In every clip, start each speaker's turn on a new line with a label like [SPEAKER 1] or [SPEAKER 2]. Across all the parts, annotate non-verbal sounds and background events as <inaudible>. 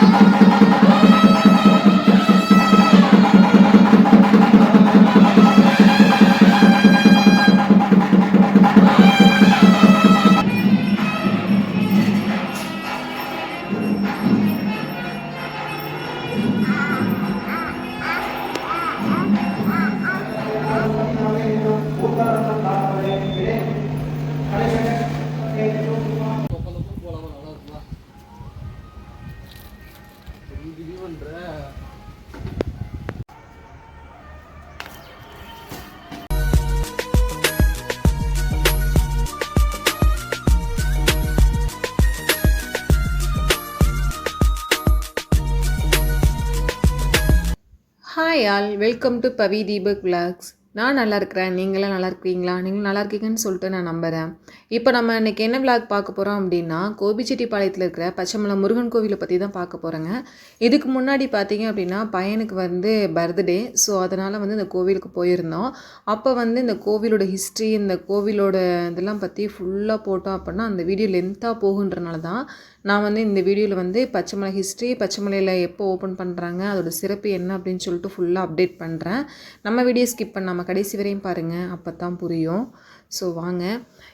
[SPEAKER 1] Thank <laughs> you. Hi all welcome to Pavi Deepak vlogs நான் நல்லா இருக்கிறேன் நீங்களாம் நல்லா இருக்கீங்களா நீங்களும் நல்லா இருக்கீங்கன்னு சொல்லிட்டு நான் நம்புகிறேன் இப்போ நம்ம இன்றைக்கி என்ன விளாக் பார்க்க போகிறோம் அப்படின்னா கோபிச்செட்டிப்பாளையத்தில் இருக்கிற பச்சைமலை முருகன் கோவிலை பற்றி தான் பார்க்க போகிறேங்க இதுக்கு முன்னாடி பார்த்தீங்க அப்படின்னா பையனுக்கு வந்து பர்த்டே ஸோ அதனால் வந்து இந்த கோவிலுக்கு போயிருந்தோம். அப்போ வந்து இந்த கோவிலோட ஹிஸ்ட்ரி இந்த கோவிலோட இதெல்லாம் பற்றி ஃபுல்லாக போட்டோம் அப்படின்னா அந்த வீடியோ லென்த்தாக போகுன்றனால தான் நான் வந்து இந்த வீடியோவில் வந்து பச்சைமலை ஹிஸ்ட்ரி பச்சைமலையில் எப்போ ஓப்பன் பண்ணுறாங்க அதோட சிறப்பு என்ன அப்படின்னு சொல்லிட்டு ஃபுல்லாக அப்டேட் பண்ணுறேன் நம்ம வீடியோ ஸ்கிப் பண்ணாமல் கடைசி வரையும் பாருங்கள் அப்போ தான் புரியும். ஸோ வாங்க.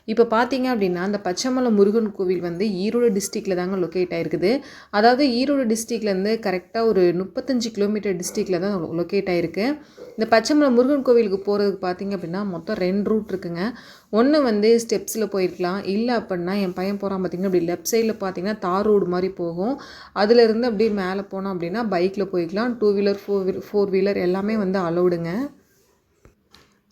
[SPEAKER 1] இப்போ பார்த்தீங்க அப்படின்னா அந்த பச்சைமலை முருகன் கோவில் வந்து ஈரோடு டிஸ்ட்ரிக்டில் தாங்க லொக்கேட் ஆகிருக்குது அதாவது ஈரோடு டிஸ்ட்ரிக்ட்லேருந்து கரெக்டாக ஒரு முப்பத்தஞ்சு கிலோமீட்டர் டிஸ்ட்ரிக்டில் தான் லொக்கேட் ஆகிருக்கு இந்த பச்சைமலை முருகன் கோவிலுக்கு போகிறதுக்கு பார்த்தீங்க அப்படின்னா மொத்தம் ரெண்டு ரூட் இருக்குங்க. ஒன்று வந்து ஸ்டெப்ஸில் போயிருக்கலாம். இல்லை அப்படின்னா என் பையன் போகிறான் பார்த்தீங்கன்னா அப்படி லெஃப்ட் சைடில் பார்த்தீங்கன்னா தார் ரோடு மாதிரி போகும். அதுலேருந்து அப்படியே மேலே போனோம் அப்படின்னா பைக்கில் போய்க்கலாம் two wheeler four wheeler four wheeler எல்லாமே வந்து அலௌடுங்க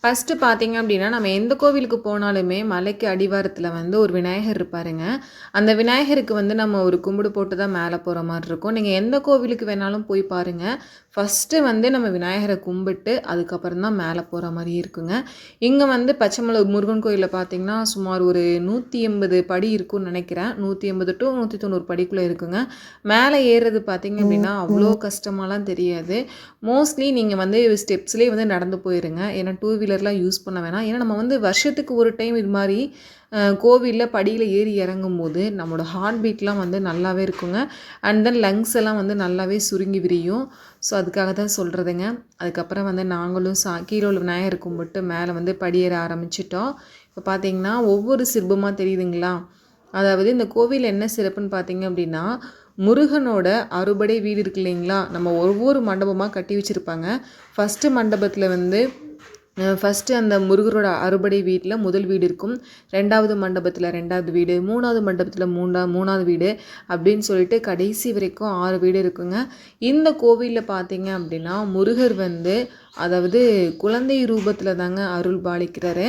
[SPEAKER 1] ஃபஸ்ட்டு பார்த்தீங்க அப்படின்னா நம்ம எந்த கோவிலுக்கு போனாலுமே மலைக்கு அடிவாரத்தில் வந்து ஒரு விநாயகர் இருப்பாருங்க. அந்த விநாயகருக்கு வந்து நம்ம ஒரு கும்பிடு போட்டு தான் மேலே போகிற மாதிரி இருக்கும். நீங்கள் எந்த கோவிலுக்கு வேணாலும் போய் பாருங்கள் ஃபஸ்ட்டு வந்து நம்ம விநாயகரை கும்பிட்டு அதுக்கப்புறம் தான் மேலே போகிற மாதிரி இருக்குங்க. இங்கே வந்து பச்சைமலை முருகன் கோயிலில் பார்த்தீங்கன்னா சுமார் ஒரு நூற்றி எண்பது படி இருக்கும்னு நினைக்கிறேன். நூற்றி எண்பது டு நூற்றி தொண்ணூறு படிக்குள்ளே இருக்குங்க. மேலே ஏறுறது பார்த்தீங்க அப்படின்னா அவ்வளோ கஷ்டமாலாம் தெரியாது. மோஸ்ட்லி நீங்கள் வந்து ஸ்டெப்ஸ்லேயே வந்து நடந்து போயிருங்க. ஏன்னா டூ வீலர்லாம் யூஸ் பண்ண வேணாம். ஏன்னா நம்ம வந்து வருஷத்துக்கு ஒரு டைம் இது மாதிரி கோவிலில் படியில் ஏறி இறங்கும் போது நம்மளோட ஹார்ட் பீட்லாம் வந்து நல்லாவே இருக்குங்க. அண்ட் தென் லங்ஸ் எல்லாம் வந்து நல்லாவே சுருங்கி விரியும். ஸோ அதுக்காக தான் சொல்கிறதுங்க அதுக்கப்புறம் வந்து நாங்களும் சா கீழே உள்ள விநாயகர் கும்பிட்டு மேலே வந்து படியேற ஆரம்பிச்சிட்டோம். இப்போ பார்த்தீங்கன்னா ஒவ்வொரு சிற்பமாக தெரியுதுங்களா? அதாவது இந்த கோவில் என்ன சிறப்புன்னு பார்த்தீங்க அப்படின்னா முருகனோட அறுபடை வீடு இருக்கு இல்லைங்களா? நம்ம ஒவ்வொரு மண்டபமாக கட்டி வச்சுருப்பாங்க. ஃபஸ்ட்டு மண்டபத்தில் வந்து ஃபஸ்ட்டு அந்த முருகரோட அறுபடை வீட்டில் முதல் வீடு இருக்கும். ரெண்டாவது மண்டபத்தில் ரெண்டாவது வீடு மூணாவது மண்டபத்தில் மூணா மூணாவது வீடு அப்படின்னு சொல்லிட்டு கடைசி வரைக்கும் ஆறு வீடு இருக்குங்க. இந்த கோவிலில் பார்த்தீங்க அப்படின்னா முருகர் வந்து அதாவது குழந்தை ரூபத்தில் தாங்க அருள் பாலிக்கிறாரு.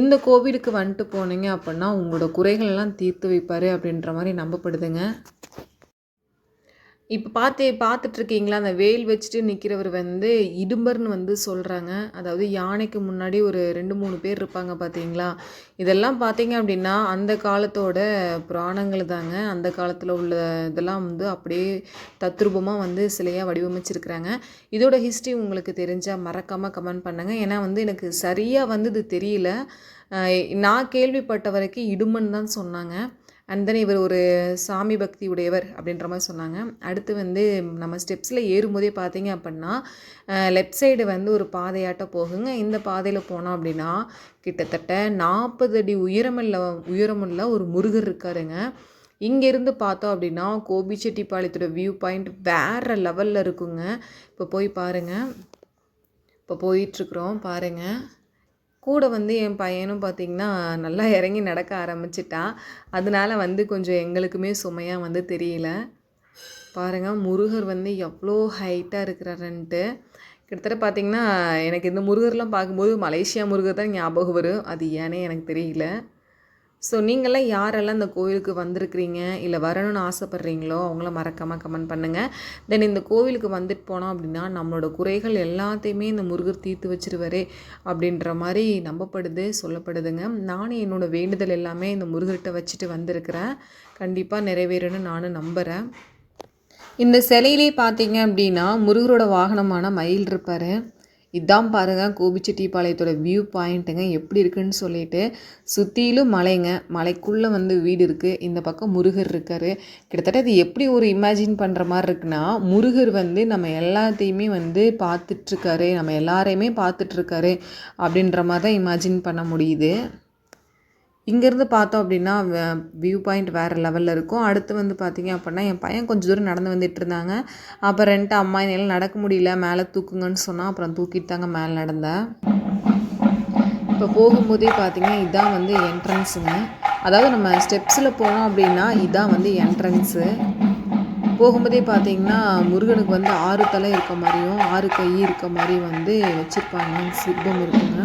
[SPEAKER 1] இந்த கோவிலுக்கு வந்துட்டு போனீங்க அப்படின்னா உங்களோட குறைகள் எல்லாம் தீர்த்து வைப்பார் அப்படின்ற மாதிரி நம்பப்படுதுங்க. இப்போ பார்த்து பார்த்துட்ருக்கீங்களா அந்த வேல் வச்சுட்டு நிற்கிறவர் வந்து இடும்பர்னு வந்து சொல்கிறாங்க அதாவது யானைக்கு முன்னாடி ஒரு ரெண்டு மூணு பேர் இருப்பாங்க பார்த்தீங்களா இதெல்லாம் பார்த்தீங்க அப்படின்னா அந்த காலத்தோட புராணங்கள் தாங்க. அந்த காலத்தில் உள்ள இதெல்லாம் வந்து அப்படியே தத்ரூபமாக வந்து சிலையாக வடிவமைச்சிருக்கிறாங்க. இதோட ஹிஸ்ட்ரி உங்களுக்கு தெரிஞ்சால் மறக்காமல் கமெண்ட் பண்ணுங்கள் ஏன்னா வந்து எனக்கு சரியாக வந்து இது தெரியல. நான் கேள்விப்பட்ட வரைக்கும் இடுமன் தான் சொன்னாங்க. அண்ட் தென் இவர் ஒரு சாமி பக்தி உடையவர் அப்படின்ற மாதிரி சொன்னாங்க. அடுத்து வந்து நம்ம ஸ்டெப்ஸில் ஏறும்போதே பார்த்தீங்க அப்படின்னா லெஃப்ட் சைடு வந்து ஒரு பாதையாட்டம் போகுங்க. இந்த பாதையில் போனோம் அப்படின்னா கிட்டத்தட்ட நாற்பது அடி உயரமில்ல உயரமுள்ள ஒரு முருகர் இருக்காருங்க. இங்கேருந்து பார்த்தோம் அப்படின்னா கோபிச்செட்டிப்பாளையத்தோட வியூ பாயிண்ட் வேறு லெவலில் இருக்குங்க. இப்போ போய் பாருங்கள் இப்போ போயிட்டுருக்குறோம் பாருங்கள் கூட வந்து என் பையனும் பார்த்திங்கன்னா நல்லா இறங்கி நடக்க ஆரம்பிச்சிட்டான் அதனால வந்து கொஞ்சம் எங்களுக்குமே சுமையாக வந்து தெரியல. பாருங்கள் முருகர் வந்து எவ்வளோ ஹைட்டாக இருக்கிறாருன்ட்டு. கிட்டத்தட்ட பார்த்திங்கன்னா எனக்கு இந்த முருகர்லாம் பார்க்கும்போது மலேசியா முருகர் தான் ஞாபகம் வரும். அது ஏன்னே எனக்கு தெரியல. ஸோ நீங்களாம் யாரெல்லாம் இந்த கோவிலுக்கு வந்திருக்கிறீங்க? இல்லை வரணும்னு ஆசைப்பட்றீங்களோ அவங்கள மறக்காமல் கமெண்ட் பண்ணுங்கள் தென் இந்த கோவிலுக்கு வந்துட்டு போனோம் அப்படின்னா நம்மளோட குறைகள் எல்லாத்தையுமே இந்த முருகர் தீர்த்து வச்சிருவாரே அப்படின்ற மாதிரி நம்பப்படுது சொல்லப்படுதுங்க. நானும் என்னோடய வேண்டுதல் எல்லாமே இந்த முருகர்கிட்ட வச்சுட்டு வந்திருக்கிறேன். கண்டிப்பாக நிறைவேறணும்னு நானும் நம்புகிறேன் இந்த சிலையிலே பார்த்தீங்க அப்படின்னா முருகரோட வாகனமான மயில் இருப்பார். இதான் பாருங்கள் கோபிச்செட்டிப்பாளையத்தோட வியூ பாயிண்ட்டுங்க எப்படி இருக்குன்னு சொல்லிட்டு சுற்றிலும் மலைங்க. மலைக்குள்ளே வந்து வீடு இருக்குது இந்த பக்கம் முருகர் இருக்கார். கிட்டத்தட்ட இது எப்படி ஒரு இமேஜின் பண்ணுற மாதிரி இருக்குன்னா முருகர் வந்து நம்ம எல்லாத்தையுமே வந்து பார்த்துட்ருக்காரு நம்ம எல்லாரையுமே பார்த்துட்ருக்காரு அப்படின்ற மாதிரி தான் இமேஜின் பண்ண முடியுது. இங்கேருந்து பார்த்தோம் அப்படின்னா வியூ பாயிண்ட் வேறு லெவலில் இருக்கும். அடுத்து வந்து பார்த்திங்க அப்படின்னா என் பையன் கொஞ்சம் தூரம் நடந்து வந்துட்டு இருந்தாங்க. அப்புறம் ரெண்டு அம்மா என்னால் நடக்க முடியல மேலே தூக்குங்கன்னு சொன்னால் அப்புறம் தூக்கிட்டு தாங்க மேலே நடந்தேன் இப்போ போகும்போதே பார்த்திங்கன்னா இதுதான் வந்து என்ட்ரன்ஸுங்க அதாவது நம்ம ஸ்டெப்ஸில் போனோம் அப்படின்னா இதுதான் வந்து என்ட்ரன்ஸு போகும்போதே பார்த்தீங்கன்னா முருகனுக்கு வந்து ஆறு தலை இருக்க மாதிரியும் ஆறு கை இருக்க மாதிரியும் வந்து வச்சுருப்பாங்க சிற்பம் இருக்குங்க.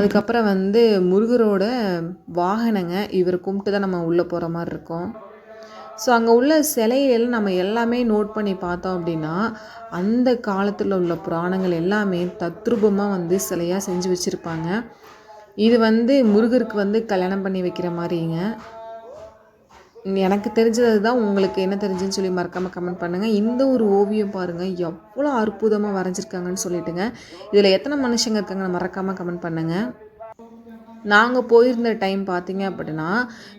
[SPEAKER 1] அதுக்கப்புறம் வந்து முருகரோட வாகனங்க இவர் கும்பிட்டு தான் நம்ம உள்ளே போகிற மாதிரி இருக்கும். ஸோ அங்கே உள்ள சிலையில நம்ம எல்லாமே நோட் பண்ணி பார்த்தோம் அப்படின்னா அந்த காலத்தில் உள்ள புராணங்கள் எல்லாமே தத்ரூபமாக வந்து சிலையாக செஞ்சு வச்சுருப்பாங்க. இது வந்து முருகருக்கு வந்து கல்யாணம் பண்ணி வைக்கிற மாதிரிங்க. எனக்கு தெரிஞ்சது தான் உங்களுக்கு என்ன தெரிஞ்சுன்னு சொல்லி மறக்காமல் கமெண்ட் பண்ணுங்கள் இந்த ஒரு ஓவியம் பாருங்கள் எவ்வளோ அற்புதமாக வரைஞ்சிருக்காங்கன்னு சொல்லிட்டுங்க. இதில் எத்தனை மனுஷங்க இருக்காங்கன்னு மறக்காமல் கமெண்ட் பண்ணுங்கள் நாங்கள் போயிருந்த டைம் பார்த்தீங்க அப்படின்னா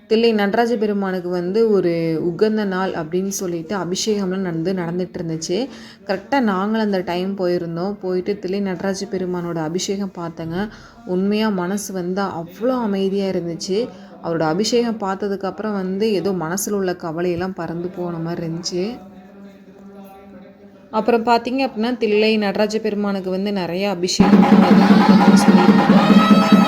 [SPEAKER 1] தில்லை நடராஜ பெருமானுக்கு வந்து ஒரு உகந்த நாள் அப்படின்னு சொல்லிட்டு அபிஷேகம்லாம் நடந்து நடந்துட்டு இருந்துச்சு. கரெக்டாக நாங்களும் அந்த டைம் போயிருந்தோம். போயிட்டு தில்லை நடராஜ பெருமானோட அபிஷேகம் பார்த்தேங்க. உண்மையாக மனசு வந்து அவ்வளோ அமைதியாக இருந்துச்சு. அவரோட அபிஷேகம் பார்த்ததுக்கப்புறம் வந்து ஏதோ மனசில் உள்ள கவலையெல்லாம் பறந்து போன மாதிரி இருந்துச்சு. அப்புறம் பார்த்தீங்க அப்படின்னா தில்லை நடராஜ பெருமானுக்கு வந்து நிறைய அபிஷேகம் சொல்லியிருக்காங்க.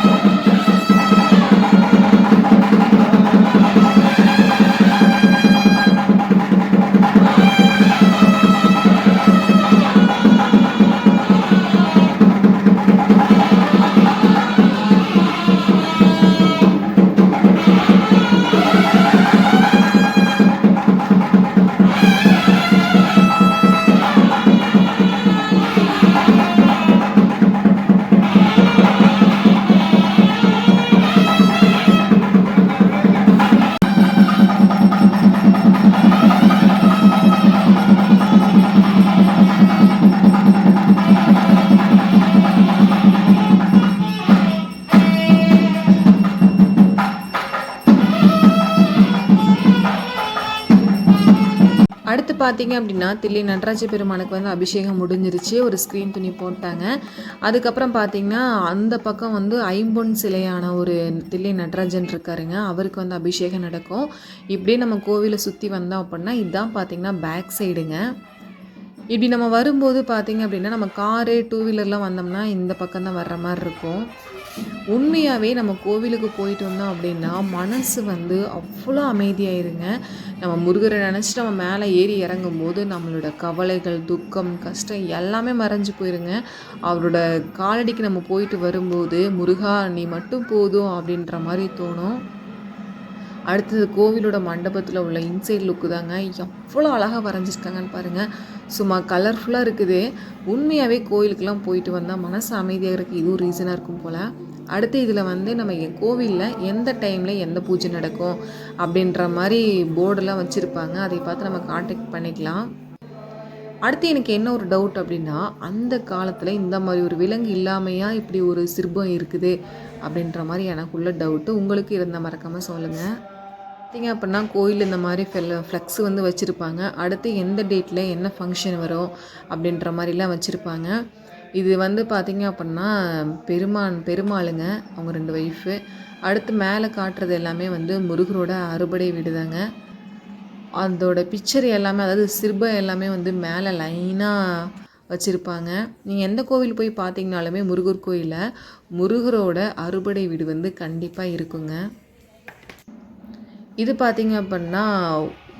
[SPEAKER 1] அடுத்து பார்த்தீங்க அப்படின்னா தில்லி நடராஜ பெருமானுக்கு வந்து அபிஷேகம் முடிஞ்சிருச்சு. ஒரு ஸ்க்ரீன் துணி போட்டாங்க. அதுக்கப்புறம் பார்த்தீங்கன்னா அந்த பக்கம் வந்து ஐம்பொன் சிலையான ஒரு தில்லி நடராஜன் இருக்காருங்க. அவருக்கு வந்து அபிஷேகம் நடக்கும். இப்படியே நம்ம கோவிலை சுற்றி வந்தோம் அப்படின்னா இதுதான் பார்த்தீங்கன்னா பேக் சைடுங்க இப்படி நம்ம வரும்போது பார்த்தீங்க அப்படின்னா நம்ம காரு டூ வீலர்லாம் வந்தோம்னா இந்த பக்கம் தான் வர்ற மாதிரி இருக்கும். உண்மையாகவே நம்ம கோவிலுக்கு போயிட்டு வந்தோம் அப்படின்னா மனசு வந்து அவ்வளோ அமைதியாயிருங்க. நம்ம முருகரை நினச்சி நம்ம மேலே ஏறி இறங்கும்போது நம்மளோட கவலைகள் துக்கம் கஷ்டம் எல்லாமே மறைஞ்சு போயிருங்க. அவரோட காலடிக்கு நம்ம போயிட்டு வரும்போது முருகா நீ மட்டும் போதும் அப்படின்ற மாதிரி தோணும். அடுத்தது கோவிலோட மண்டபத்தில் உள்ள இன்சைட் லுக்கு தாங்க எவ்வளோ அழகாக வரைஞ்சிருக்காங்கன்னு பாருங்கள் சும்மா கலர்ஃபுல்லாக இருக்குது. உண்மையாகவே கோவிலுக்கெல்லாம் போயிட்டு வந்தால் மனசு அமைதியாக இருக்குது இதுவும் ரீசனாக இருக்கும் போல். அடுத்து இதில் வந்து நம்ம கோவிலில் எந்த டைமில் எந்த பூஜை நடக்கும் அப்படின்ற மாதிரி போர்டெல்லாம் வச்சுருப்பாங்க. அதை பார்த்து நம்ம காண்டாக்ட் பண்ணிக்கலாம். அடுத்து எனக்கு என்ன ஒரு டவுட் அப்படின்னா அந்த காலத்தில் இந்த மாதிரி ஒரு விலங்கு இல்லாமையா இப்படி ஒரு சிற்பம் இருக்குது அப்படின்ற மாதிரி எனக்குள்ள டவுட்டு உங்களுக்கு இருந்த மறக்காமல் சொல்லுங்கள் பார்த்திங்க அப்படின்னா கோயில் இந்த மாதிரி ஃபெல் ஃப்ளெக்ஸ் வந்து வச்சுருப்பாங்க. அடுத்து எந்த டேட்டில் என்ன ஃபங்க்ஷன் வரும் அப்படின்ற மாதிரிலாம் வச்சுருப்பாங்க. இது வந்து பார்த்திங்க அப்படின்னா பெருமான் பெருமாளுங்க அவங்க ரெண்டு ஒய்ஃபு அடுத்து மேலே காட்டுறது எல்லாமே வந்து முருகரோட அறுபடை வீடுதாங்க. அதோட பிக்சர் எல்லாமே அதாவது சிற்பம் எல்லாமே வந்து மேலே லைனாக வச்சுருப்பாங்க. நீங்கள் எந்த கோவில் போய் பார்த்தீங்கனாலுமே முருகர் கோயிலில் முருகரோட அறுபடை வீடு வந்து கண்டிப்பாக இருக்குங்க. இது பார்த்திங்க அப்படின்னா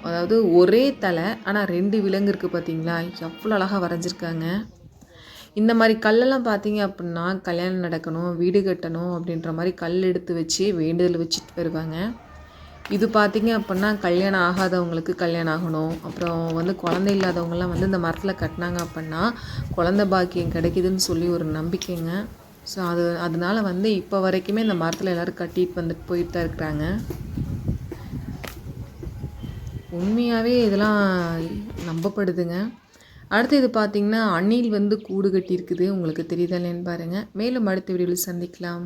[SPEAKER 1] அதாவது ஒரே தலை ஆனால் ரெண்டு விலங்கு இருக்குது பார்த்தீங்களா எவ்வளோ அழகாக வரைஞ்சிருக்காங்க. இந்த மாதிரி கல்லெல்லாம் பார்த்தீங்க அப்படின்னா கல்யாணம் நடக்கணும் வீடு கட்டணும் அப்படின்ற மாதிரி கல் எடுத்து வச்சு வேண்டுதல் வச்சுட்டு வருவாங்க. இது பார்த்திங்க அப்படின்னா கல்யாணம் ஆகாதவங்களுக்கு கல்யாணம் ஆகணும். அப்புறம் வந்து குழந்தை இல்லாதவங்கலாம் வந்து இந்த மரத்தில் கட்டினாங்க அப்படின்னா குழந்த பாக்கியம் கிடைக்குதுன்னு சொல்லி ஒரு நம்பிக்கைங்க. ஸோ அது அதனால் வந்து இப்போ வரைக்குமே இந்த மரத்தில் எல்லோரும் கட்டிட்டு வந்துட்டு போயிட்டு தான் இருக்கிறாங்க. உண்மையாகவே இதெல்லாம் நம்பப்படுதுங்க. அடுத்து இது பார்த்திங்கன்னா அணில் வந்து கூடு கட்டியிருக்குது. உங்களுக்கு தெரியுதா இல்லைன்னு பாருங்கள் மேலும் அடுத்த வீடியோவில் சந்திக்கலாம்.